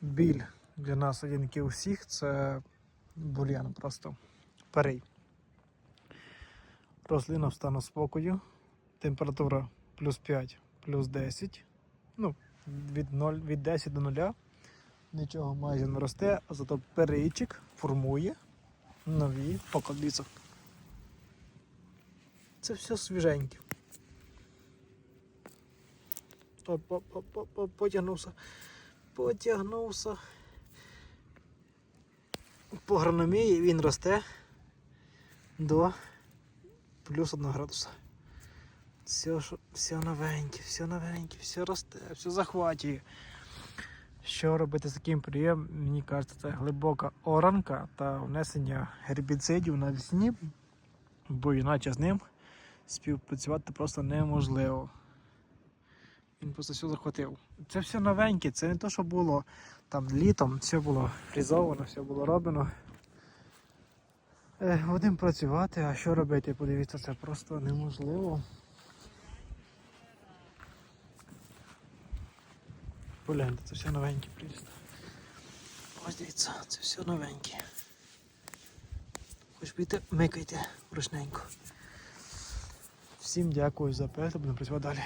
біль для нас один, як і у це бур'ян просто перей. Рослина в стану спокою, температура плюс 5, плюс 10, ну, від, 0, від 10 до 0. Нічого майже не росте, а зато перейчик формує нові поколіця. Це все свіженьке. Оп, оп, оп, оп, оп, потягнувся. Потягнувся. По агрономії він росте до плюс 1 градуса. Все, все новеньке, все новеньке, все росте, все захвачує. Що робити з таким приєм, мені кажеться, це глибока оранка та внесення гербіцидів навесні, бо іначе з ним співпрацювати просто неможливо. Він просто все захватив. Це все новеньке, це не те, що було там літом, все було фрізовано, все було роблено. Е, будемо працювати, а що робити? Подивіться, це просто неможливо. Погляньте, це все новеньке приріст. Ось дивіться, це все новеньке. Хоч піти, микайте ручненько. Всім дякую за перегляд, будемо працювати далі.